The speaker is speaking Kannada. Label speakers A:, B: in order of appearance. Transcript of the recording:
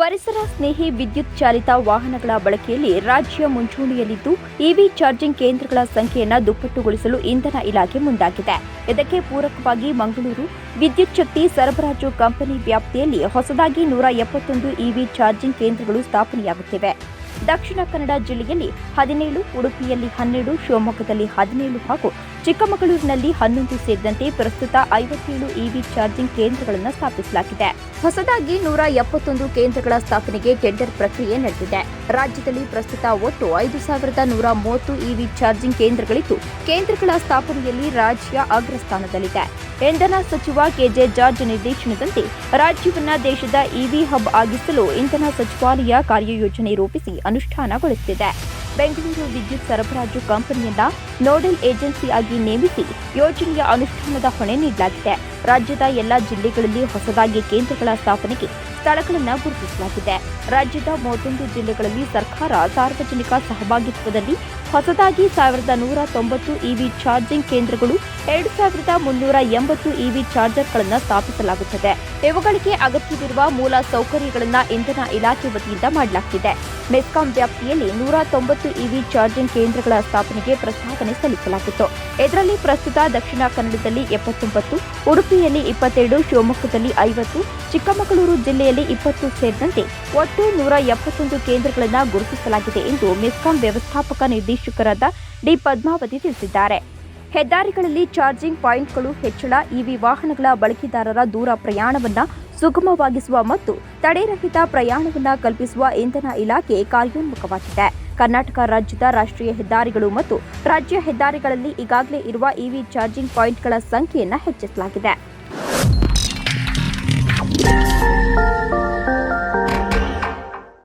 A: ಪರಿಸರ ಸ್ನೇಹಿ ವಿದ್ಯುತ್ ಚಾಲಿತ ವಾಹನಗಳ ಬಳಕೆಯಲ್ಲಿ ರಾಜ್ಯ ಮುಂಚೂಣಿಯಲ್ಲಿದ್ದು ಇವಿ ಚಾರ್ಜಿಂಗ್ ಕೇಂದ್ರಗಳ ಸಂಖ್ಯೆಯನ್ನು ದುಪ್ಪಟ್ಟುಗೊಳಿಸಲು ಇಂಧನ ಇಲಾಖೆ ಮುಂದಾಗಿದೆ. ಇದಕ್ಕೆ ಪೂರಕವಾಗಿ ಮಂಗಳೂರು ವಿದ್ಯುತ್ ಶಕ್ತಿ ಸರಬರಾಜು ಕಂಪನಿ ವ್ಯಾಪ್ತಿಯಲ್ಲಿ ಹೊಸದಾಗಿ ನೂರ ಎಪ್ಪತ್ತೊಂದು ಇವಿ ಚಾರ್ಜಿಂಗ್ ಕೇಂದ್ರಗಳು ಸ್ಥಾಪನೆಯಾಗುತ್ತಿವೆ. ದಕ್ಷಿಣ ಕನ್ನಡ ಜಿಲ್ಲೆಯಲ್ಲಿ ಹದಿನೇಳು, ಉಡುಪಿಯಲ್ಲಿ ಹನ್ನೆರಡು, ಶಿವಮೊಗ್ಗದಲ್ಲಿ ಹದಿನೇಳು ಹಾಗೂ ಚಿಕ್ಕಮಗಳೂರಿನಲ್ಲಿ ಹನ್ನೊಂದು ಸೇರಿದಂತೆ ಪ್ರಸ್ತುತ ಐವತ್ತೇಳು ಇವಿ ಚಾರ್ಜಿಂಗ್ ಕೇಂದ್ರಗಳನ್ನು ಸ್ಥಾಪಿಸಲಾಗಿದೆ. ಹೊಸದಾಗಿ ನೂರ ಎಪ್ಪತ್ತೊಂದು ಕೇಂದ್ರಗಳ ಸ್ಥಾಪನೆಗೆ ಟೆಂಡರ್ ಪ್ರಕ್ರಿಯೆ ನಡೆದಿದೆ. ರಾಜ್ಯದಲ್ಲಿ ಪ್ರಸ್ತುತ ಒಟ್ಟು ಐದು ಸಾವಿರದ ನೂರ ಮೂವತ್ತು ಇವಿ ಚಾರ್ಜಿಂಗ್ ಕೇಂದ್ರಗಳಿದ್ದು, ಕೇಂದ್ರಗಳ ಸ್ಥಾಪನೆಯಲ್ಲಿ ರಾಜ್ಯ ಅಗ್ರಸ್ಥಾನದಲ್ಲಿದೆ. ಇಂಧನ ಸಚಿವ ಕೆಜೆ ಜಾರ್ಜ್ ನಿರ್ದೇಶನದಂತೆ, ರಾಜ್ಯವನ್ನ ದೇಶದ ಇವಿ ಹಬ್ ಆಗಿಸಲು ಇಂಧನ ಸಚಿವಾಲಯ ಕಾರ್ಯಯೋಜನೆ ರೂಪಿಸಿ ಅನುಷ್ಠಾನಗೊಳಿಸುತ್ತಿದೆ ಬೆಂಗಳೂರು ವಿದ್ಯುತ್ ಸರಬರಾಜು ಕಂಪನಿಯನ್ನ ನೋಡಲ್ ಏಜೆನ್ಸಿಯಾಗಿ ನೇಮಿಸಿ ಯೋಜನೆಯ ಅನುಷ್ಠಾನದ ಹೊಣೆ ನೀಡಲಾಗಿದೆ. ರಾಜ್ಯದ ಎಲ್ಲ ಜಿಲ್ಲೆಗಳಲ್ಲಿ ಹೊಸದಾಗಿ ಕೇಂದ್ರಗಳ ಸ್ಥಾಪನೆಗೆ ಸ್ಥಳಗಳನ್ನು ಗುರುತಿಸಲಾಗಿದೆ. ರಾಜ್ಯದ ಮೂವತ್ತೊಂದು ಜಿಲ್ಲೆಗಳಲ್ಲಿ ಸರ್ಕಾರ ಸಾರ್ವಜನಿಕ ಸಹಭಾಗಿತ್ವದಲ್ಲಿ ಹೊಸದಾಗಿ ಸಾವಿರದ ನೂರ ತೊಂಬತ್ತು ಇವಿ ಚಾರ್ಜಿಂಗ್ ಕೇಂದ್ರಗಳು, ಎರಡು ಸಾವಿರದ ಮುನ್ನೂರ ಎಂಬತ್ತು ಇವಿ ಚಾರ್ಜರ್ಗಳನ್ನು ಸ್ಥಾಪಿಸಲಾಗುತ್ತದೆ. ಇವುಗಳಿಗೆ ಅಗತ್ಯವಿರುವ ಮೂಲ ಸೌಕರ್ಯಗಳನ್ನು ಇಂಧನ ಇಲಾಖೆ ವತಿಯಿಂದ ಮಾಡಲಾಗುತ್ತಿದೆ ಮೆಸ್ಕಾಂ ವ್ಯಾಪ್ತಿಯಲ್ಲಿ ನೂರ ತೊಂಬತ್ತು ಇವಿ ಚಾರ್ಜಿಂಗ್ ಕೇಂದ್ರಗಳ ಸ್ಥಾಪನೆಗೆ ಪ್ರಸ್ತಾವನೆ ಸಲ್ಲಿಸಲಾಗಿತ್ತು. ಇದರಲ್ಲಿ ಪ್ರಸ್ತುತ ದಕ್ಷಿಣ ಕನ್ನಡದಲ್ಲಿ ಎಪ್ಪತ್ತೊಂಬತ್ತು, ಉಡುಪಿಯಲ್ಲಿ ಇಪ್ಪತ್ತೆರಡು, ಶಿವಮೊಗ್ಗದಲ್ಲಿ ಐವತ್ತು, ಚಿಕ್ಕಮಗಳೂರು ಜಿಲ್ಲೆಯಲ್ಲಿ ಇಪ್ಪತ್ತು ಸೇರಿದಂತೆ ಒಟ್ಟು ನೂರ ಎಪ್ಪತ್ತೊಂದು ಕೇಂದ್ರಗಳನ್ನು ಗುರುತಿಸಲಾಗಿದೆ ಎಂದು ಮೆಸ್ಕಾಂ ವ್ಯವಸ್ಥಾಪಕ ನಿರ್ದೇಶಕರಾದ ಡಿ. ಪದ್ಮಾವತಿ ತಿಳಿಸಿದ್ದಾರೆ. ಹೆದ್ದಾರಿಗಳಲ್ಲಿ ಚಾರ್ಜಿಂಗ್ ಪಾಯಿಂಟ್ಗಳು ಹೆಚ್ಚಳ, ಇವಿ ವಾಹನಗಳ ಬಳಕೆದಾರರ ದೂರ ಪ್ರಯಾಣವನ್ನ ಸುಗಮವಾಗಿಸುವ ಮತ್ತು ತಡೆರಹಿತ ಪ್ರಯಾಣವನ್ನು ಕಲ್ಪಿಸುವ ಇಂಧನ ಇಲಾಖೆ ಕಾರ್ಯೋನ್ಮುಖವಾಗಿದೆ. ಕರ್ನಾಟಕ ರಾಜ್ಯದ ರಾಷ್ಟ್ರೀಯ ಹೆದ್ದಾರಿಗಳು ಮತ್ತು ರಾಜ್ಯ ಹೆದ್ದಾರಿಗಳಲ್ಲಿ ಈಗಾಗಲೇ ಇರುವ ಇವಿ ಚಾರ್ಜಿಂಗ್ ಪಾಯಿಂಟ್ಗಳ ಸಂಖ್ಯೆಯನ್ನು ಹೆಚ್ಚಿಸಲಾಗಿದೆ.